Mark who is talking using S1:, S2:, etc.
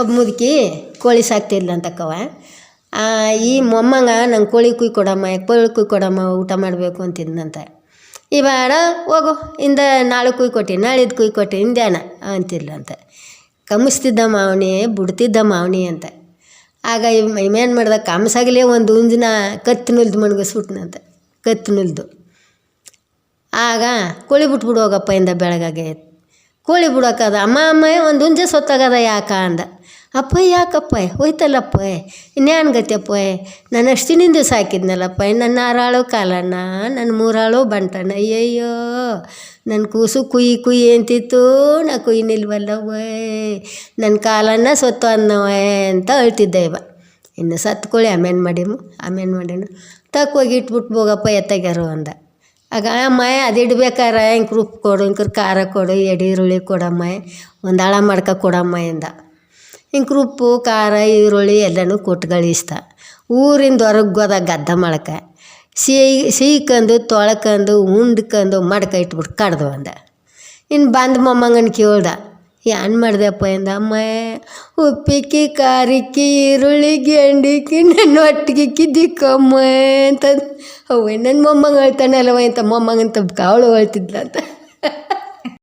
S1: ಒಬ್ಬ ಮುದುಕಿ ಕೋಳಿ ಸಾಕ್ತಿದ್ಲು ಅಂತಕ್ಕವ ಈ ಮೊಮ್ಮಂಗ ನಂಗೆ ಕೋಳಿ ಕುಯ್ ಕೊಡಮ್ಮ ಕೋಳಿ ಕುಯ್ ಕೊಡಮ್ಮ, ಊಟ ಮಾಡಬೇಕು ಅಂತಿದ್ನಂತ. ಈ ಬೇಡ, ಹೋಗು, ಇಂದ ನಾಳೆ ಕುಯ್ ಕೊಟ್ಟಿ ನಾಳಿದ್ದು ಕುಯ್ ಕೊಟ್ಟು, ಇಂದ್ಯಾನ, ಅಂತಿದ್ಲಂತ. ಕಮಿಸ್ತಿದ್ದ ಮಾವನಿ, ಬಿಡ್ತಿದ್ದ ಮಾವನಿ ಅಂತ. ಆಗ ಇವೇನು ಮಾಡ್ದೆ ಕಮ್ಸಾಗಲೇ ಒಂದು ಉಂಜಿನ ಕತ್ತು ನುಲ್ದು ಮಣಗಿಸ್ಬಿಟ್ನಂತ, ಕತ್ತು ನುಲ್ದು. ಆಗ ಕೋಳಿ ಬಿಟ್ಬಿಡು ಹೋಗಪ್ಪ ಇಂದ ಬೆಳಗಾಗೆ. ಕೋಳಿ ಬಿಡೋಕ್ಕದ ಅಮ್ಮ ಅಮ್ಮ, ಒಂದು ಹುಂಜ ಸೊತ್ತಾಗದ ಯಾಕ ಅಂದ. ಅಪ್ಪ ಯಾಕಪ್ಪ ಹೋಯ್ತಲ್ಲಪ್ಪ ಇನ್ಯಾನ್ ನನ್ನ ನಾನು ಅಷ್ಟಿನಿಂದ ಸಾಕಿದ್ನಲ್ಲಪ್ಪ ನನ್ನ ಆರಾಳು ಕಾಲಣ್ಣ ನನ್ನ ಮೂರಾಳು ಬಂಟಣ್ಣ. ಅಯ್ಯಯ್ಯೋ ನನ್ನ ಕೂಸು ಕುಯ್ ಕುಯಿ ಅಂತಿತ್ತು. ನಾ ಕುಯ್ ನಿಲ್ವಲ್ಲವೇ ನನ್ನ ಕಾಲನ್ನ ಸೊತ್ತು ಅನ್ನವೇ ಅಂತ ಅಳ್ತಿದ್ದೆ ಇವ. ಇನ್ನು ಸತ್ಕೊಳ್ಳಿ ಆಮೇಲೆ ಮಾಡಿಮು. ಆಮೇಲೆ ಮಾಡ್ಯಾನು. ತಕ್ಕೋಗಿ ಇಟ್ಬಿಟ್ಟು ಹೋಗಪ್ಪ ಎತ್ತಗ್ಯಾರು ಅಂದ. ಆಗ ಅಮ್ಮ ಅದು ಇಡ್ಬೇಕಾರ, ಹಿಂಗೆ ರೂಪ್ ಕೊಡು, ಹಿಂಗೆ ಖಾರ ಕೊಡು, ಎಡೆ, ಈರುಳ್ಳಿ ಕೊಡಮ್ಮ ಒಂದು ಹಳ ಮಾಡ್ಕೊ ಕೊಡಮ್ಮ ಇಂದ ಹಿಂಗೆ ಉಪ್ಪು ಖಾರ, ಈರುಳ್ಳಿ ಎಲ್ಲನೂ ಕೊಟ್ಟು ಗಳಿಸ್ದ ಊರಿಂದ ಹೊರಗೆ ಹೋದ ಗದ್ದ ಮಾಡಕ್ಕೆ ಸಿಹಿ ಕಂದು ತೊಳ್ಕಂದು ಉಂಡ್ಕಂದು ಮಡ್ಕ ಇಟ್ಬಿಟ್ಟು ಕಡ್ದು ಅಂದ. ಇನ್ನು ಬಂದು ಮೊಮ್ಮಗನ ಕೇಳ್ದ ಏನ್ ಮಾಡ್ದೆಪ್ಪ ಎಂದ, ಅಮ್ಮ ಉಪ್ಪಿಕ್ಕಿ ಖಾರಿಕ್ಕಿ ಈರುಳ್ಳಿ ಗೆಂಡಿಕ್ಕಿ ನನ್ನ ಒಟ್ಟಿಗೆ ಕಿದ್ದಿಕ್ಕಮ್ಮ ಅಂತ ಅವ್ವ ನನ್ನ ಮೊಮ್ಮಗ ಹೇಳ್ತಾನಲ್ಲವ ಅಂತ ಮೊಮ್ಮಗಂತ ಹೇಳ್ತಿದ್ಲ ಹೇಳ್ತಿದ್ಲಂತ